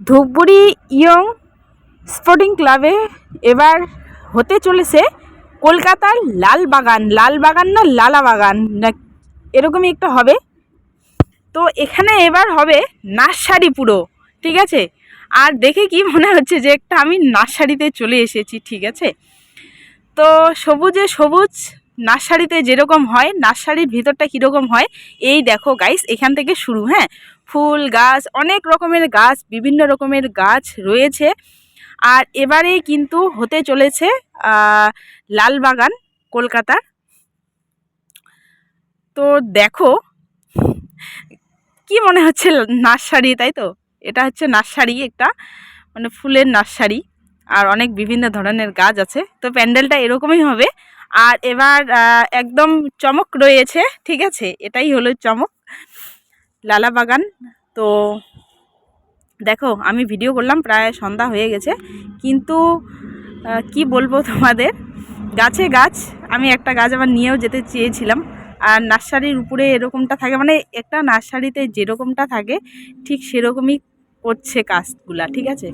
Dhupguri young sporting ক্লাবে এবার হতে চলেছে কলকাতার লাল বাগান লাল বাগান না লালা বাগান না, এরকমই একটা হবে। তো এখানে এবার হবে নার্সারি পুরো ঠিক আছে? আর দেখে কি মনে হচ্ছে যে একটা আমি নার্সারিতে চলে এসেছি, ঠিক আছে? তো সবুজে সবুজ নার্সারিতে যেরকম হয়, নার্সারির ভিতরটা কীরকম হয়, এই দেখো গাইস এখান থেকে শুরু হ্যাঁ? ফুল গাছ, অনেক রকমের গাছ, বিভিন্ন রকমের গাছ রয়েছে। আর এবারে কিন্তু হতে চলেছে লালবাগান কলকাতার তো দেখো, কি মনে হচ্ছে নার্সারি, তাই তো? এটা হচ্ছে নার্সারি একটা মানে ফুলের নার্সারি। আর অনেক বিভিন্ন ধরনের গাছ আছে। তো প্যান্ডেলটা এরকমই হবে। আর এবার একদম চমক রয়েছে, ঠিক আছে? এটাই হলো চমক। লালা বাগান। তো দেখো, আমি ভিডিও করলাম, প্রায় সন্ধ্যা হয়ে গেছে। কিন্তু কি বলব তোমাদের? গাছে গাছ, আমি একটা গাছ আবার নিয়েও যেতে চেয়েছিলাম। আর নার্সারির উপরে এরকমটা থাকে মানে একটা নার্সারিতে যেরকমটা থাকে, ঠিক সেরকমই করছে কাজগুলা, ঠিক আছে?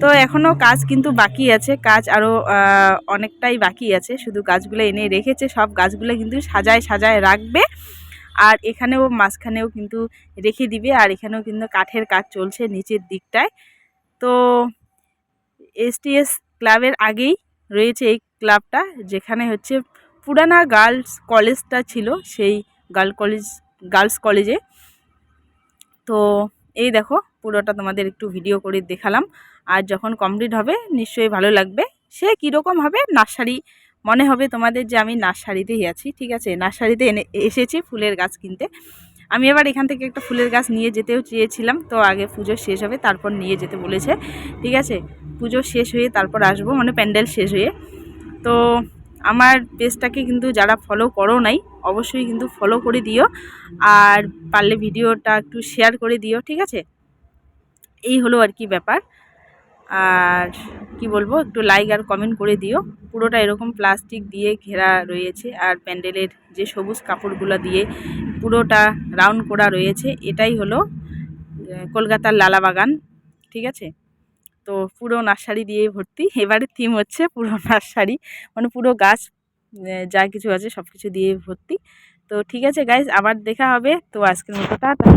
তো এখনও কাজ কিন্তু বাকি আছে, কাজ আরও অনেকটাই বাকি আছে। শুধু গাছগুলো এনে রেখেছে, সব গাছগুলো কিন্তু সাজায় সাজায় রাখবে। আর এখানেও মাঝখানেও কিন্তু রেখে দিবে, আর এখানেও কিন্তু কাঠের কাজ চলছে নিচের দিকটায়। তো এসটিএস ক্লাবের আগেই রয়েছে এই ক্লাবটা, যেখানে হচ্ছে পুরানা গার্লস কলেজটা ছিল, সেই গার্ল কলেজ, গার্লস কলেজে। তো এই দেখো পুরোটা তোমাদের একটু ভিডিও করে দেখালাম। আর যখন কমপ্লিট হবে, নিশ্চয়ই ভালো লাগবে। সে কীরকম হবে, নার্সারি, মনে হবে তোমাদের যে আমি নার্সারিতেই আছি, ঠিক আছে? নার্সারিতে এনে, এসেছি ফুলের গাছ কিনতে। আমি এবার এখান থেকে একটা ফুলের গাছ নিয়ে যেতেও চেয়েছিলাম, তো আগে পুজো শেষ হবে, তারপর নিয়ে যেতে বলেছে, ঠিক আছে? পুজো শেষ হয়ে তারপর আসব মানে প্যান্ডেল শেষ হয়ে। তো আমার পেজটাকে কিন্তু যারা ফলো করো নাই, অবশ্যই কিন্তু ফলো করে দিও। আর পারলে ভিডিওটা একটু শেয়ার করে দিও, ঠিক আছে? এই হলো আর কি ব্যাপার। আর কি বলব, একটু লাইক আর কমেন্ট করে দিও। পুরোটা এরকম প্লাস্টিক দিয়ে ঘেরা রয়েছে আর প্যান্ডেলের যে সবুজ কাপড়গুলো দিয়ে পুরোটা রাউন্ড করা রয়েছে, এটাই হলো কলকাতার লালাবাগান, ঠিক আছে? তো পুরো নার্সারি দিয়ে ভর্তি। এবারে থিম হচ্ছে পুরো নার্সারি মানে পুরো গাছ যা কিছু আছে সব কিছু দিয়ে ভর্তি। তো ঠিক আছে গাইজ আবার দেখা হবে। তো আজকের মতো টাটা।